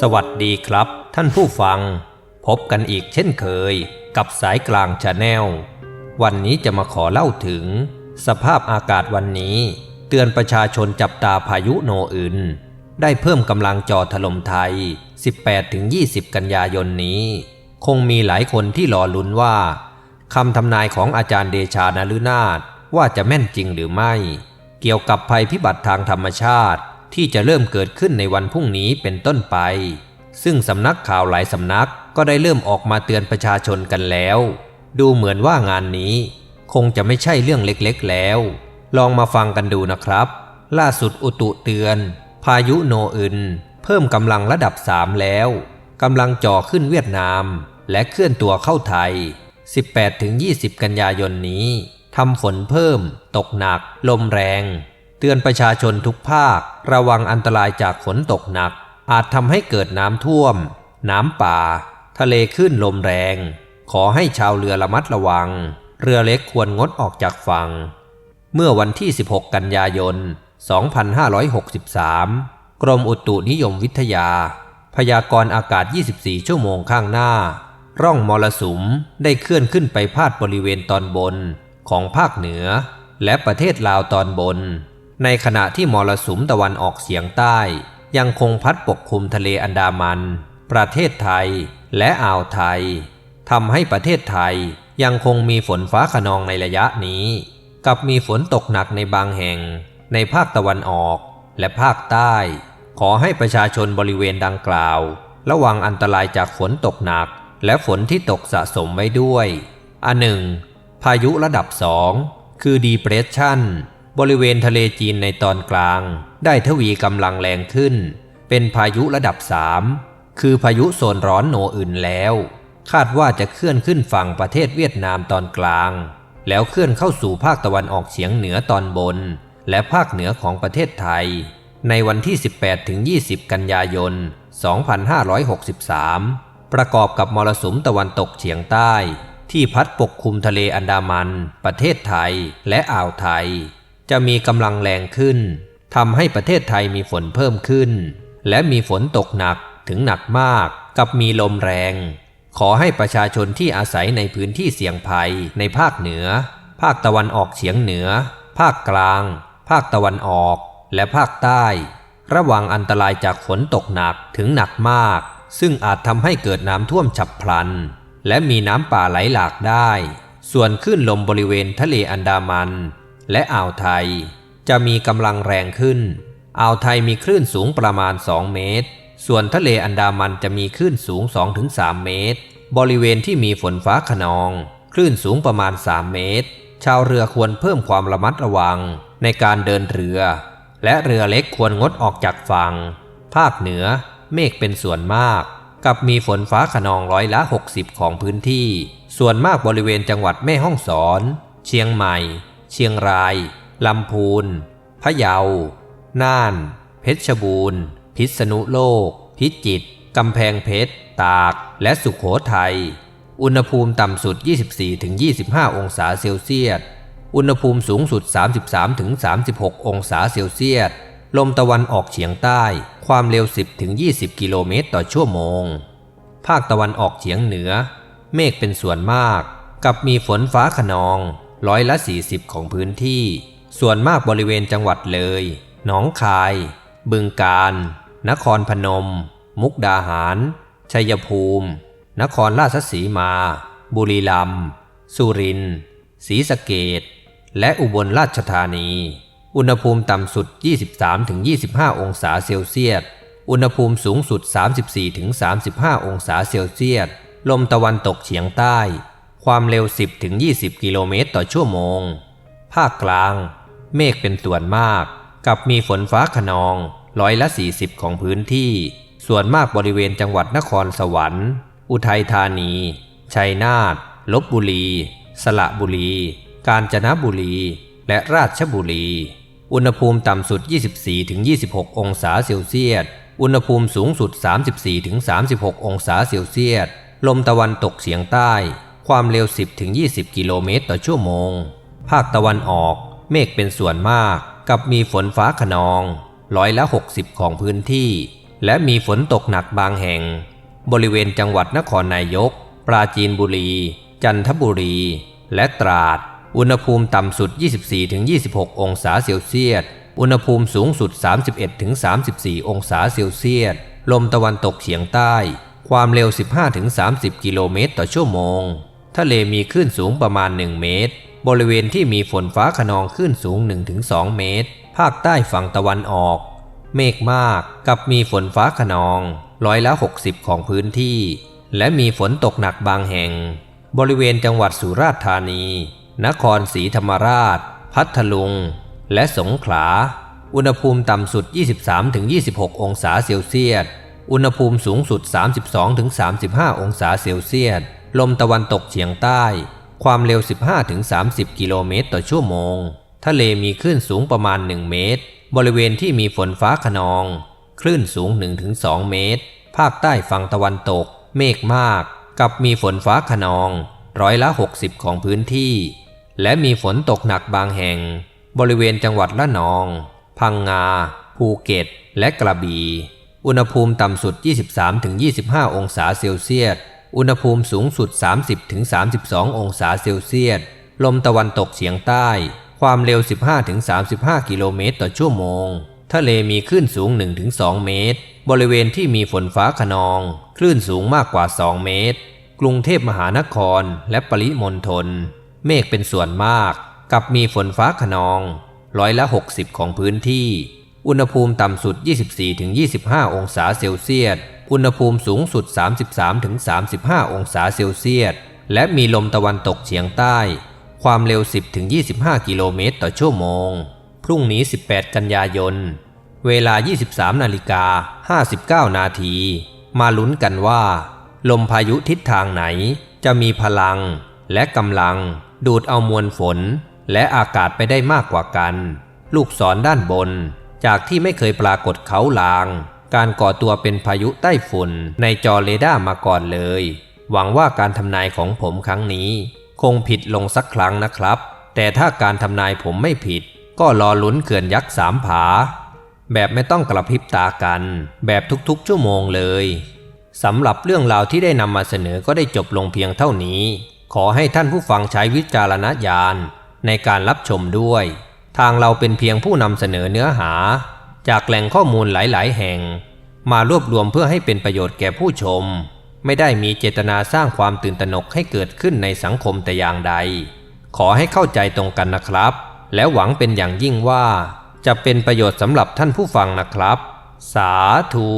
สวัสดีครับ ท่านผู้ฟัง พบกันอีกเช่นเคย กับสายกลางชาแนล วันนี้จะมาขอเล่าถึง สภาพอากาศวันนี้ เตือนประชาชนจับตาพายุโนอื่น ได้เพิ่มกำลังจอถล่มไทย 18-20 กันยายนนี้ คงมีหลายคนที่รอลุ้นว่าคำทำนายของอาจารย์เดชานาลุนาถว่าจะแม่นจริงหรือไม่ เกี่ยวกับภัยพิบัติทางธรรมชาติ ที่จะเริ่มเกิดขึ้นในวันพรุ่งนี้เป็นต้นไป ซึ่งสำนักข่าวหลายสำนักก็ได้เริ่มออกมาเตือนประชาชนกันแล้ว ดูเหมือนว่างานนี้ คงจะไม่ใช่เรื่องเล็กๆแล้ว ลองมาฟังกันดูนะครับ ล่าสุดอุตุเตือน พายุโนอึน เพิ่มกำลังระดับ 3 แล้วกำลังจ่อขึ้นเวียดนาม และเคลื่อนตัวเข้าไทย 18-20 กันยายนนี้ทำฝนเพิ่ม ตกหนัก ลมแรง เตือนประชาชนทุกภาค ระวังอันตรายจากฝนตกหนัก อาจทำให้เกิดน้ำท่วม น้ำป่า ทะเลขึ้นลมแรง ขอให้ชาวเรือระมัดระวัง เรือเล็กควรงดออกจากฝั่ง เมื่อวันที่ 16 กันยายน 2563 กรมอุตุนิยมวิทยา พยากรณ์อากาศ 24 ชั่วโมงข้างหน้า ร่องมรสุมได้เคลื่อนขึ้นไปพาดบริเวณตอนบนของภาคเหนือ และประเทศลาวตอนบน ในขณะที่มรสุมตะวันออกเฉียงใต้ ยังคงพัดปกคลุมทะเลอันดามัน ประเทศไทยและอ่าวไทยทำให้ประเทศไทยยังคงมีฝนฟ้าขนองในระยะนี้ กับมีฝนตกหนักในบางแห่ง ในภาคตะวันออกและภาคใต้ ขอให้ประชาชนบริเวณดังกล่าว ระวังอันตรายจากฝนตกหนัก และฝนที่ตกสะสมไว้ด้วย อันหนึ่งพายุระดับ2คือดีเพรสชัน บริเวณทะเลจีนในตอนกลาง ได้ทวีกำลังแรงขึ้น เป็นพายุระดับ3คือพายุโซนร้อนโนอื่นแล้ว คาดว่าจะเคลื่อนขึ้นฝั่งประเทศเวียดนามตอนกลาง แล้วเคลื่อนเข้าสู่ภาคตะวันออกเฉียงเหนือตอนบน และภาคเหนือของประเทศไทย ในวันที่ 18-20 กันยายน 2563 ประกอบกับมรสุมตะวันตกเฉียงใต้ ที่พัดปกคลุมทะเลอันดามัน ประเทศไทยและอ่าวไทย จะมีกำลังแรงขึ้นทำให้ประเทศไทยมีฝนเพิ่มขึ้น และมีฝนตกหนักถึงหนักมากกับมีลมแรง ขอให้ประชาชนที่อาศัยในพื้นที่เสี่ยงภัยในภาคเหนือ ภาคตะวันออกเฉียงเหนือ ภาคกลาง ภาคตะวันออก และภาคใต้ ระวังอันตรายจากฝนตกหนักถึงหนักมาก ซึ่งอาจทำให้เกิดน้ำท่วมฉับพลัน และมีน้ำป่าไหลหลากได้ ส่วนคลื่นลมบริเวณทะเลอันดามัน และอ่าวไทย จะมีกำลังแรงขึ้น อ่าวไทยมีคลื่นสูงประมาณ 2 เมตร ส่วนทะเลอันดามันจะมีคลื่นสูง 2-3 เมตร บริเวณที่มีฝนฟ้าขนอง คลื่นสูงประมาณ 3 เมตร ชาวเรือควรเพิ่มความระมัดระวังในการเดินเรือ และเรือเล็กควรงดออกจากฝั่ง ภาคเหนือ เมฆเป็นส่วนมาก กับมีฝนฟ้าขนองร้อยละ 60 ของพื้นที่ ส่วนมากบริเวณจังหวัดแม่ฮ่องสอน เชียงใหม่ เชียงราย ลำพูน พะเยา น่าน เพชรบูรณ์ พิษณุโลก พิจิตร กำแพงเพชร ตาก และสุขโขทัย อุณหภูมิต่ำสุด 24-25 องศาเซลเซียส อุณหภูมิสูงสุด 33-36 องศาเซลเซียส ลมตะวันออกเฉียงใต้ ความเร็ว 10-20 กิโลเมตรต่อชั่วโมง ภาคตะวันออกเฉียงเหนือ เมฆเป็นส่วนมาก กับมีฝนฟ้าขนอง ร้อยละ 40 ของพื้นที่ ส่วนมากบริเวณจังหวัดเลย หนองคาย บึงกาฬนครพนม มุกดาหาร ชัยภูมิ นครราชสีมา บุรีรัมย์ สุรินทร์ ศรีสะเกดและอุบลราชธานี อุณหภูมิต่ำสุด 23-25 องศาเซลเซียส อุณหภูมิสูงสุด 34-35 องศาเซลเซียส ลมตะวันตกเฉียงใต้ ความเร็ว 10-20กิโลเมตรต่อชั่วโมง ภาคกลาง เมฆเป็นส่วนมาก กับมีฝนฟ้าขนองร้อยละ 40 ของพื้นที่ ส่วนมากบริเวณจังหวัดนครสวรรค์ อุทัยธานี ชัยนาทลบบุรี สระบุรี กาญจนบุรี และราชบุรี อุณหภูมิต่ำสุด 24-26 องศาเซลเซียส อุณหภูมิสูงสุด 34-36 องศาเซลเซียส ลมตะวันตกเฉียงใต้ ความเร็ว 10-20 กิโลเมตรต่อชั่วโมง ภาคตะวันออก เมฆเป็นส่วนมาก กับมีฝนฟ้าขนอง ร้อยละ 60 ของพื้นที่ และมีฝนตกหนักบางแห่ง บริเวณจังหวัดนครนายก ปราจีนบุรี จันทบุรี และตราด อุณหภูมิต่ำสุด 24-26 องศาเซลเซียส อุณหภูมิสูงสุด 31-34 องศาเซลเซียส ลมตะวันตกเฉียงใต้ ความเร็ว 15-30 กิโลเมตรต่อชั่วโมง ทะเลมีคลื่นสูงประมาณ 1 เมตร บริเวณที่มีฝนฟ้าขนองคลื่นสูง 1-2 เมตร ภาคใต้ฝั่งตะวันออก เมฆมากกับมีฝนฟ้าขนอง ร้อยละ 60 ของพื้นที่ และมีฝนตกหนักบางแห่ง บริเวณจังหวัดสุราษฎร์ธานี นครศรีธรรมราช พัทลุง และสงขลา อุณหภูมิต่ำสุด 23-26 องศาเซลเซียส อุณหภูมิสูงสุด 32-35 องศาเซลเซียส ลมตะวันตกเฉียงใต้ ความเร็ว 15-30 กิโลเมตรต่อชั่วโมง ทะเลมีคลื่นสูงประมาณ 1 เมตร บริเวณที่มีฝนฟ้าขนอง คลื่นสูง 1-2 เมตร ภาคใต้ฝั่งตะวันตก เมฆมาก กับมีฝนฟ้าขนอง ร้อยละ 60 ของพื้นที่ และมีฝนตกหนักบางแห่ง บริเวณจังหวัดละนอง พังงา ภูเก็ต และกระบี่ อุณหภูมิต่ำสุด 23-25 องศาเซลเซียส อุณหภูมิสูงสุด 30-32 องศาเซลเซียส ลมตะวันตกเฉียงใต้ ความเร็ว 15-35 กิโลเมตรต่อชั่วโมง ทะเลมีคลื่นสูง 1-2 เมตร บริเวณที่มีฝนฟ้าขนอง คลื่นสูงมากกว่า 2 เมตร กรุงเทพมหานครและปริมณฑล เมฆเป็นส่วนมาก กับมีฝนฟ้าขนอง ร้อยละ 60 ของพื้นที่ อุณหภูมิต่ำสุด 24-25 องศาเซลเซียส อุณหภูมิสูงสุด 33-35 องศาเซลเซียส และมีลมตะวันตกเฉียงใต้ ความเร็ว 10-25 กิโลเมตรต่อชั่วโมง พรุ่งนี้ 18 กันยายน เวลา 23 นาฬิกา 59 นาที มาลุ้นกันว่า ลมพายุทิศทางไหน จะมีพลัง และกำลัง ดูดเอามวลฝน และอากาศไปได้มากกว่ากัน ลูกศรด้านบน จากที่ไม่เคยปรากฏเขาลาง การก่อตัวเป็นพายุใต้ฝุ่นในจอเรดาร์มาก่อนเลย หวังว่าการทำนายของผมครั้งนี้ คงผิดลงสักครั้งนะครับ แต่ถ้าการทำนายผมไม่ผิด ก็รอลุ้นเขื่อนยักษ์สามผา แบบไม่ต้องกระพริบตากัน แบบทุกๆ ชั่วโมงเลยสำหรับเรื่องราวที่ได้นำมาเสนอก็ได้จบลงเพียงเท่านี้ ขอให้ท่านผู้ฟังใช้วิจารณญาณในการรับชมด้วย ทางเราเป็นเพียงผู้นำเสนอเนื้อหา จากแหล่งข้อมูลหลายๆ แห่ง มารวบรวมเพื่อให้เป็นประโยชน์แก่ผู้ชม ไม่ได้มีเจตนาสร้างความตื่นตระหนกให้เกิดขึ้นในสังคมแต่อย่างใด ขอให้เข้าใจตรงกันนะครับ และหวังเป็นอย่างยิ่งว่า จะเป็นประโยชน์สำหรับท่านผู้ฟังนะครับ สาธุ